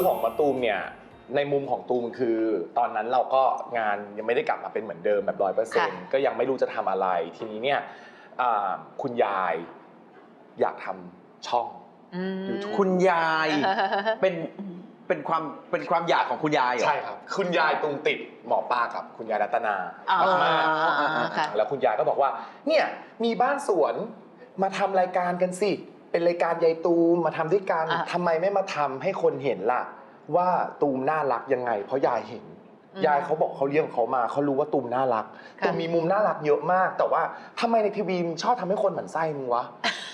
คือของมาตูมเนี่ยในมุมของตูมคือ ตอนนั้นเราก็งานยังไม่ได้กลับมาเป็นเหมือนเดิมแบบร้อยเปอร์เซ็นต์ก็ยังไม่รู้จะทำอะไร ทีนี้เนี่ยอ่าคุณยายอยากทำช่องอืม YouTube คุณยายเป็นเป็นความเป็นความอยากของคุณยายเหรอใช่ครับ คุณยายตูมติดหมอป้ากับคุณยายรัตนาอ๋อมากค่ะๆแล้วคุณยายก็บอกว่า เนี่ยมีบ้านสวนมาทำรายการกันสิ เป็นรายการยายตูมมาทำด้วยกันอะ ทำไมไม่มาทำให้คนเห็นล่ะ ว่าตูมน่ารักยังไง เพราะยายเห็น อืม ยายเขาบอกเขาเลี้ยงเขามาเขารู้ว่าตูมน่ารักค่ะ ตูมมีมุมน่ารักเยอะมาก แต่ว่าทำไมในทีวีมึงชอบทำให้คนหมั่นไส้มึงวะ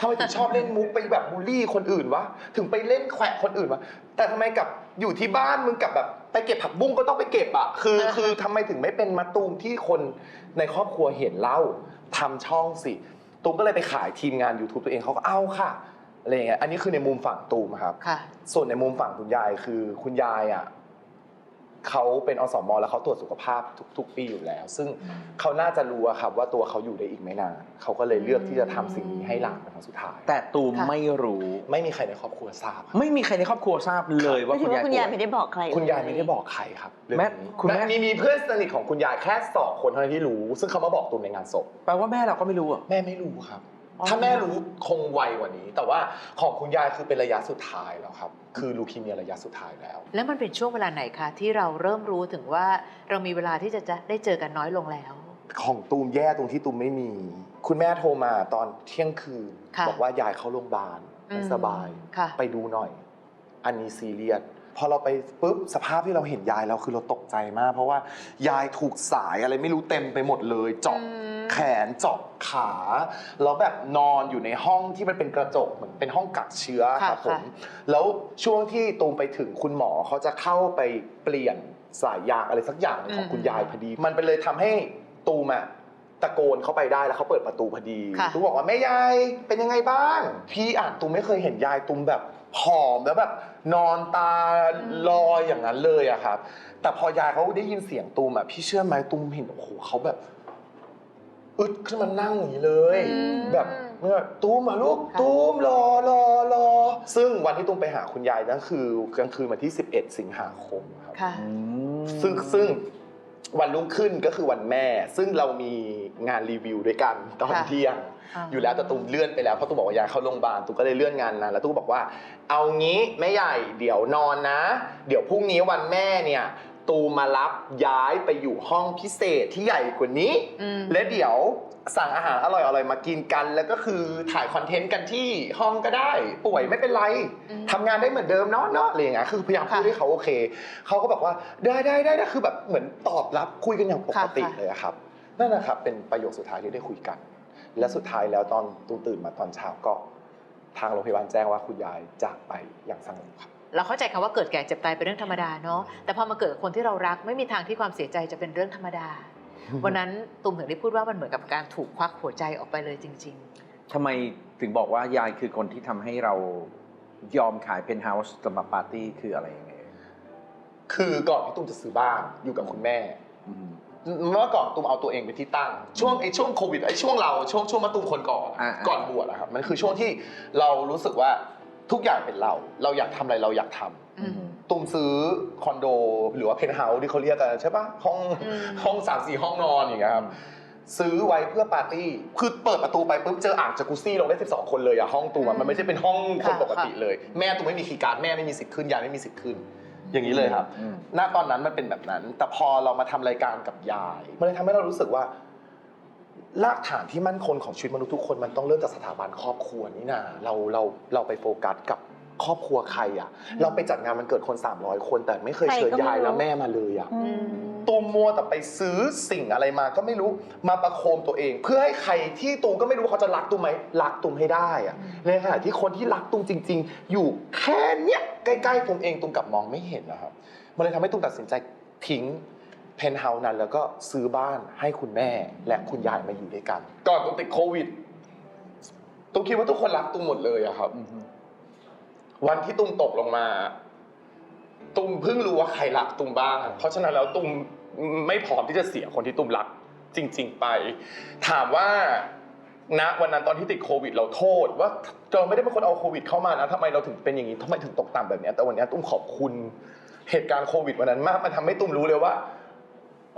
ทำไมถึงชอบเล่นมุกไปแบบบูลลี่คนอื่นวะถึงไปเล่นแขวะคนอื่นวะแต่ทำไมกับอยู่ที่บ้านมึงกับแบบไปเก็บผักบุ้งก็ต้องไปเก็บอะคืออ่าคือทำไมถึงไม่เป็นมาตูมที่คนในครอบครัวเห็นเล่าทำช่องสิ ตูมก็เลยไปขายทีมงาน YouTube ตัวเองเขาก็เอาค่ะอะไรอย่างเงี้ยอันนี้คือในมุมฝั่งตูมอะครับ ค่ะ ส่วนในมุมฝั่งคุณยายคือคุณยายอะ เขาเป็นอสมแล้วเขาตรวจสุขภาพทุก ๆ ปีอยู่แล้ว ซึ่งอืมเขาน่าจะรู้อะครับว่าตัวเขาอยู่ได้อีกไม่นานเขาก็เลยเลือกที่จะทำสิ่งนี้ให้หลานเป็นครั้งสุดท้าย แต่ตูมค่ะ ไม่รู้ ไม่มีใครในครอบครัวทราบครับ ไม่มีใครในครอบครัวทราบเลยว่าไม่คุถึณงยายว่าคุณยายป่วยไม่ได้บอกใครคุณยายไม่ได้บอกใครครับเรื่องแม่นี้คุณแม่มีมีเพื่อนสนิทของคุณยายแค่สองคนเท่านั้นที่รู้ ซึ่งเขามาบอกตูมในงานศพ แปลว่าแม่เราก็ไม่รู้อะแม่ไม่รู้ครับอ๋อ ถ้าแม่รู้คงไวกว่านี้ แต่ว่าของคุณยายคือเป็นระยะสุดท้ายแล้วครับ คือลูคีเมียระยะสุดท้ายแล้ว แล้วมันเป็นช่วงเวลาไหนคะที่เราเริ่มรู้ถึงว่าเรามีเวลาที่จะจะได้เจอกันน้อยลงแล้ว ของตูมแย่ตรงที่ตูมไม่มี คุณแม่โทรมาตอนเที่ยงคืนค่ะบอกว่ายายเข้าโรงพยาบาลไม่สบายค่ะไปดูหน่อย อันนี้ซีเรียส พอเราไปปุ๊บสภาพที่เราเห็นยายแล้วคือเราตกใจมาก เพราะว่ายายถูกสายอะไรไม่รู้เต็มไปหมดเลยเจาะอืมแขนเจาะขาแล้วแบบนอนอยู่ในห้องที่มันเป็นกระจกเหมือนเป็นห้องกักเชื้อค่ะครับผมค่ะ แล้วช่วงที่ตูมไปถึงคุณหมอเขาจะเข้าไปเปลี่ยนสายยางอะไรสักอย่างหนึ่งของคุณยายพอดี มันเป็นเลยทำให้ตูมอะตะโกนเข้าไปได้แล้วเขาเปิดประตูพอดีค่ะ ตูมบอกว่าแม่ยายเป็นยังไงบ้าง พี่อ่านตูมไม่เคยเห็นยายตูมแบบ ผอมแล้วแบบนอนตาลอยอย่างนั้นเลยอะครับ แต่พอยายเขาได้ยินเสียงตูมอะพี่เชื่อไหมตูมเห็นโอ้โหเขาแบบ อึดขึ้นมานั่งอย่างนี้เลย อืม แบบเมื่อตูมมาลูกค่ะตูมรอรอรอซึ่งวันที่ตูมไปหาคุณยายนั่นคือกลางคืนวันที่ 11 สิงหาคมครับ ค่ะ ซึ่งซึ่ง วันรุ่งขึ้นก็คือวันแม่ ซึ่งเรามีงานรีวิวด้วยกันตอนค่ะเที่ยง อ่า อยู่แล้วแต่ตูมเลื่อนไปแล้วเพราะตูมบอกว่ายายเข้าโรงพยาบาลตูมก็เลยเลื่อนงานนั้นแล้วตูมบอกว่า เอางี้แม่ใหญ่เดี๋ยวนอนนะ เดี๋ยวพรุ่งนี้วันแม่เนี่ย ตูมมารับย้ายไปอยู่ห้องพิเศษที่ใหญ่กว่านี้ อืม และเดี๋ยวสั่งอาหารอร่อยๆมากินกัน แล้วก็คือถ่ายคอนเทนต์กันที่ห้องก็ได้ ป่วยไม่เป็นไรอืมทำงานได้เหมือนเดิมเนาะเนาะอะไรอย่างเงี้ยคือพยายามพูดค่ะให้เขาโอเคเขาก็บอกว่าได้ได้ได้ได้คือแบบเหมือนตอบรับคุยกันอย่างปกติค่ะค่ะ เลยอะครับนั่นนะครับเป็นประโยคสุดท้ายที่ได้คุยกัน และสุดท้ายแล้วตอนตูมตื่นมาตอนเช้าก็ ทางโรงพยาบาลแจ้งว่าคุณยายจากไปอย่างสงบครับ เราเข้าใจคำว่าเกิดแก่เจ็บตายเป็นเรื่องธรรมดาเนาะแต่พอมาเกิดกับคนที่เรารักไม่มีทางที่ความเสียใจจะเป็นเรื่องธรรมดาวันนั้นตุมถึงได้พูดว่ามันเหมือนกับการถูกควักหัวใจออกไปเลยจริงทำไมถึงบอกว่ายายคือคนที่ทำให้เรายอมขายเพนท์เฮาส์สำหรับปาร์ตี้คืออะไรยังไงคือก่อนที่ตูมจะซื้อบ้านอยู่กับคุณแม่อืมเมื่อก่อนตูมเอาตัวเองเป็นที่ตั้ง ช่วงไอ้ช่วงโควิดไอ้ช่วงเราช่วงช่วงมาตูมคนก่อนอ่าก่อนบวชอะครับมันคือช่วงที่เรารู้สึกว่า ทุกอย่างเป็นเรา เราอยากทำอะไรเราอยากทำๆอืมตูมซื้อคอนโดหรือว่าเพนท์เฮาส์ที่เขาเรียกกันใช่ปะห้องอืมห้องสามสี่ห้องนอนอย่างเงี้ยครับซื้อไว้เพื่อปาร์ตี้ คือเปิดประตูไปปุ๊บเจออ่างจากุซี่ลงได้ 12 คนเลยอะห้องตูมอะมันไม่ใช่เป็นห้องคนค่ะปกติเลย แม่ตูมไม่มีคีย์การ์ดแม่ไม่มีสิทธิ์ขึ้นยายไม่มีสิทธิ์ขึ้น อย่างนี้เลยครับอืมณตอนนั้นมันเป็นแบบนั้น แต่พอเรามาทำรายการกับยาย มันเลยทำให้เรารู้สึกว่า รากฐานที่มั่นคงของชีวิตมนุษย์ทุกคนมันต้องเริ่มจากสถาบันครอบครัวนี่นาเราเราเราไปโฟกัสกับครอบครัวใครอะ เราไปจัดงานมันเกิดคน 300 คนแต่ไม่เคยเชิญใครก็ไม่ยายรู้และแม่มาเลยอะอืมตูมมัวแต่ไปซื้อสิ่งอะไรมาก็ไม่รู้มาประโคมตัวเอง เพื่อให้ใครที่ตูมก็ไม่รู้เขาจะรักตูมไหมรักตูมให้ได้อะอืมในขณะที่คนที่รักตูมจริง ๆ อยู่แค่เนี้ยใกล้ๆตูมเองตูมกลับมองไม่เห็นนะครับมันเลยทำให้ตูมตัดสินใจทิ้ง เพนท์เฮาส์นั้นแล้วก็ซื้อบ้านให้คุณแม่และคุณยายมาอยู่ด้วยกัน ก่อนตูมติดโควิดตูมคิดว่าทุกคนรักตูมหมดเลยอะครับอืมวันที่ตุ้มตกลงมา ตุ้มเพิ่งรู้ว่าใครรักตุ้มบ้าง เพราะฉะนั้นแล้วตุ้มไม่พร้อมที่จะเสียคนที่ตุ้มรัก จริง ๆ ไป ถามว่าณวันนั้นตอนที่ติดโควิด เราโทษ ว่าเราไม่ได้เป็นคนเอาโควิด เข้ามานะทำไมเราถึงเป็นอย่างนี้ทำไมถึงตกต่ำแบบเนี้ยแต่วันเนี้ยตุ้มขอบคุณเหตุการณ์โควิดวันนั้นมากมันทำให้ตุ้มรู้เลยว่า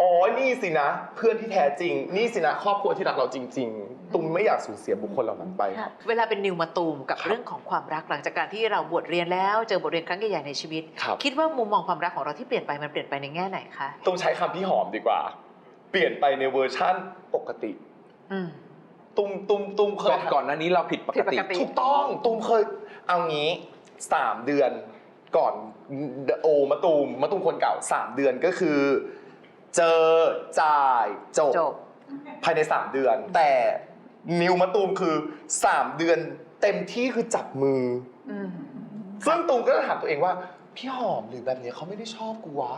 อ๋อ นี่สินะ เพื่อนที่แท้จริง นี่สินะครอบครัวที่รักเราจริง ๆ ตุ้มไม่อยากสูญเสียบุคคลเหล่านั้นไปครับเวลาเป็นนิวมาตูมกับครับเรื่องของความรักหลังจากการที่เราบวชเรียนแล้วเจอบทเรียนครั้งใหญ่ๆในชีวิตครับคิดว่ามุมมองความรักของเราที่เปลี่ยนไปมันเปลี่ยนไปในแง่ไหนคะตุ้มใช้คำพี่หอมดีกว่า เปลี่ยนไปในเวอร์ชั่นปกติ อืม ตุ้มตุ้มตุ้มเคก่อยนก่อนหน้านี้เราผิดปผิกดปติกติ ถูกต้องตูมเคย เอางี้สามเดือนก่อนโอมาตูมมาตูมคนเก่าสามเดือนก็คือ เจอจ่ายจบ จบ ภายในสามเดือน แต่นิวมาตูมคือสามเดือนเต็มที่คือจับมือ อืม ซึ่งตูมก็ถามตัวเองว่า พี่หอมหรือแบบนี้เขาไม่ได้ชอบกูวะ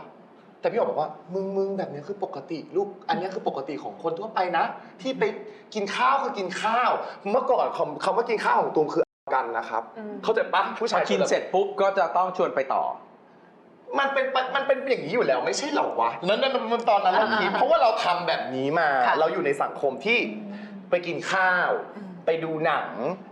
แต่พี่หอมบอกว่ามึงมึงแบบนี้คือปกติลูก อันนี้คือปกติของคนทั่วไปนะ ที่ไปกินข้าวคือกินข้าว เมื่อก่อนคำคำว่ากินข้าวของตูมคือกันนะครับ อืม เข้าใจปะผู้พชาอย กินเสร็จปุ๊บก็จะต้องชวนไปต่อ มันเป็นมันเป็นอย่างนี้อยู่แล้วไม่ใช่เหรอวะนั้นนั้นมันตอนนั้นเราคิดเพราะว่าเราทำแบบนี้มาค่ะเราอยู่ในสังคมที่ไปกินข้าวอืมไปดูหนัง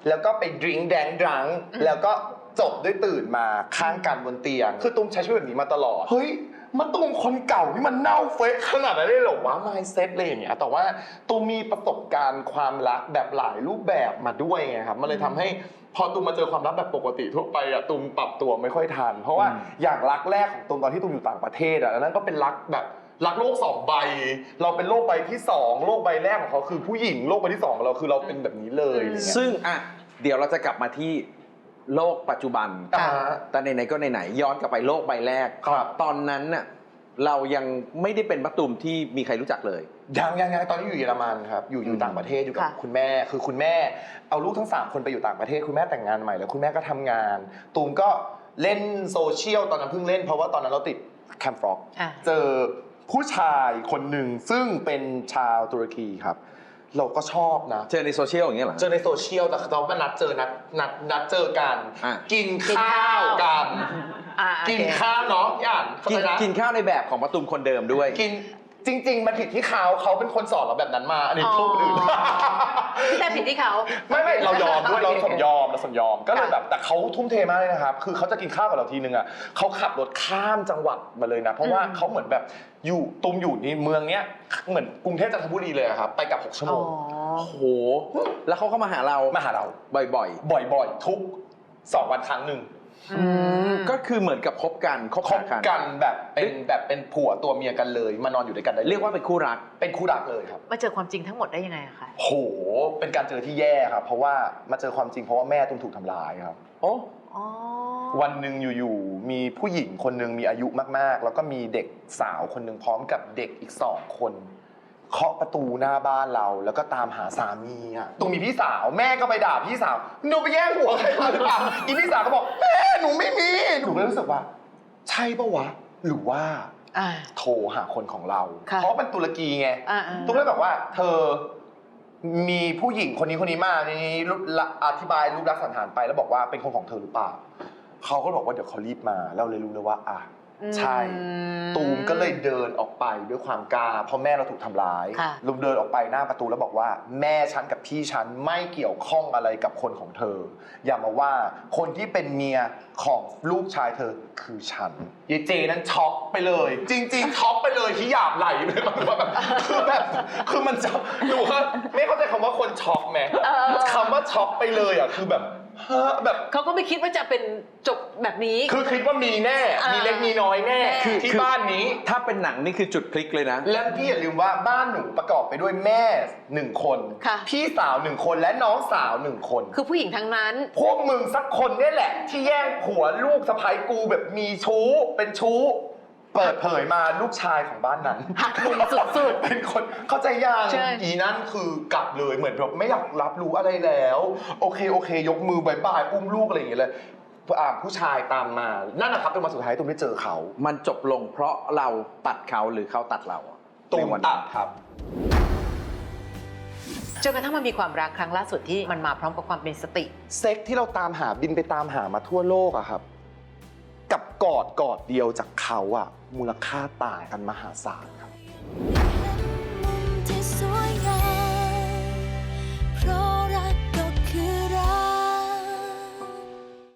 แล้วก็ไปดื่มแดงดรังอืมแล้วก็จบด้วยตื่นมาข้างกันบนเตียง คือตุ้มใช้ชีวิตแบบนี้มาตลอดเฮ้ย มาตุ้มคนเก่านี่มันเน่าเฟะขนาดนั้นเลยเหรอวะ mindset เลยอย่างเงี้ยแต่ว่าตุ้มมีประสบการณ์ความรักแบบหลายรูปแบบมาด้วยไงครับ มันเลยทำให้พอตุ้มมาเจอความรักแบบปกติทั่วไปอะตุ้มปรับตัวไม่ค่อยทัน เพราะว่าอืมอย่างรักแรกของตุ้มตอนที่ตุ้มอยู่ต่างประเทศอะอันนั้นก็เป็นรักแบบรักโลกสองใบ เราเป็นโลกใบที่สองโลกใบแรกของเขาคือผู้หญิงโลกใบที่สองของเราคือเราเป็นแบบนี้เลยอะไรเงี้ย ซึ่งอะเดี๋ยวเราจะกลับมาที่ โลกปัจจุบัน อ่าแต่ไหนๆก็ไหนๆย้อนกลับไปโลกใบแรก ครับ ตอนนั้นน่ะเรายังไม่ได้เป็นมะตูมที่มีใครรู้จักเลย ยังยังยังตอนนี้อยู่เยอรมันครับ อยู่อยู่อืม ต่างประเทศอยู่กับค่ะ คุณแม่ คือคุณแม่ เอาลูกทั้งสามคนไปอยู่ต่างประเทศ คุณแม่แต่งงานใหม่แล้วคุณแม่ก็ทำงาน ตูมก็เล่นโซเชียลตอนนั้นเพิ่งเล่นเพราะว่าตอนนั้นเราติดแคมฟร็อก อะ เจอผู้ชายคนหนึ่งซึ่งเป็นชาวตุรกีครับ เราก็ชอบนะ เจอในโซเชียลอย่างเงี้ยเหรอ เจอในโซเชียลแต่เขามานัดเจอนัดนัดนัดเจอกัน อะ กินข้าวกัน อ่าโอเค กินข้าวเนาะพี่อ่านเข้ากิใจนนะกินข้าวในแบบของมะตูมคนเดิมด้วย กิน จริง ๆ มันผิดที่เขาเขาเป็นคนสอนเราแบบนั้นมาอันนี้โทษคนอื่น แต่ผิดที่เขา ไม่ไม่เรายอมด้วยเราโอเคสมยอมเราสมยอมก็เลยค่ะแบบแต่เขาทุ่มเทมากเลยนะครับ คือเขาจะกินข้าวกับเราทีนึงอะเขาขับรถข้ามจังหวัดมาเลยนะ เพราะว่าเขาเหมือนแบบอยู่ตุมอยู่ในเมืองเนี้ยเหมือนกรุงเทพจันทบุรีเลยอะครับไปกับหกชั่วโมอ๋องโอ้โหแล้วเขาเข้ามาหาเรามาหาเราบ่อยบ่อยๆ ทุกสองวันครั้งหนึ่งๆ อืมก็คือเหมือนกับคบกันคบคหาบกันกันแบบเป็นแบบเป็นผัวตัวเมียกันเลยมานอนอยู่ด้วยกันได้ลเรียกว่าเป็นคู่รัก เป็นคู่รักเลยครับมาเจอความจริงทั้งหมดได้ยังไงอะคะโหเป็นการเจอที่แย่ครับ เพราะว่ามาเจอความจริงเพราะว่าแม่ตุ้มถูกทำร้ายครับ โอ้อ๋อวันหนึ่งอยู่ๆมีผู้หญิงคนหนึ่งมีอายุมากๆ แล้วก็มีเด็กสาวคนหนึ่งพร้อมกับเด็กอีกสองคน เคาะประตูหน้าบ้านเราแล้วก็ตามหาสามีอะตูมีพี่สาวแม่ก็ไปด่าพี่สาวหนูไปแย่งหัวใครมาหรือเปล่าอีพี่สาวก็บอกแม่หนูไม่มีหนูก็รู้สึกว่า ใช่ปะวะ หรือว่าอ่า โทรหาคนของเรา ค่ะ เพราะเป็นตุรกีไง อ่าอ่า ตุ้มเลยแบบว่าเธอมีผู้หญิงคนนี้คนนี้มาในนี้รูปละอธิบายรูปลักษณ์สันฐานไปแล้วบอกว่าเป็นคนของเธอหรือเปล่าเขาก็บอกว่าเดี๋ยวเขารีบมาเราเลยรู้เลยว่า อะ ใช่ ตูมก็เลยเดินออกไปด้วยความกล้าเพราะแม่เราถูกทำร้ายค่ะลุมเดินออกไปหน้าประตูแล้วบอกว่า แม่ฉันกับพี่ฉันไม่เกี่ยวข้องอะไรกับคนของเธอ อย่ามาว่าคนที่เป็นเมียของลูกชายเธอคือฉันยายเจนั้นช็อกไปเลย จริง ๆ ช็อกไปเลยที่หยาบไหลเลยมันแบบคือแบบคือมันจะหนูว่าไม่เข้าใจคำว่าคนช็อกไหมเออคำว่าช็อกไปเลยอะคือแบบ ฮะแบบ เขาก็ไม่คิดว่าจะเป็นจบแบบนี้ คือคิดว่ามีแน่ อ่ามีมีเล็กมีน้อยแน่แน่คือ ที่บ้านนี้ ถ้าเป็นหนังนี่คือจุดพลิกเลยนะ และพี่อย่าลืมว่าบ้านหนูประกอบไปด้วยแม่หนึ่งคน ค่ะ พี่สาวหนึ่งคนและน้องสาวหนึ่งคน คือผู้หญิงทั้งนั้น พวกมึงสักคนเนี่ยแหละ ที่แย่งผัวลูกสะใภ้กูแบบมีชู้เป็นชู้ เปิดเผยมาลูกชายของบ้านนั้นหักมุมสุดเป็นคนเข้าใจยังใช่ อีนั่นคือกลับเลยเหมือนแบบไม่อยากรับรู้อะไรแล้ว โอเคโอเค ยกมือบายบายอุ้มลูกอะไรอย่างเงี้ยเลยอ่าผู้ชายตามมา นั่นนะครับเป็นวันสุดท้ายที่ตุ้มได้เจอเขามันจบลงเพราะเราตัดเขาหรือเขาตัดเราอะตุ้มในวันตันั้ดนครับ จนกระทั่งมันมีความรักครั้งล่าสุดที่มันมาพร้อมกับความเป็นสติ เซ็กที่เราตามหาบินไปตามหามาทั่วโลกอะครับกับ กอดกอดเดียวจากเขาอะมูลค่าต่างกันมหาศาลครับ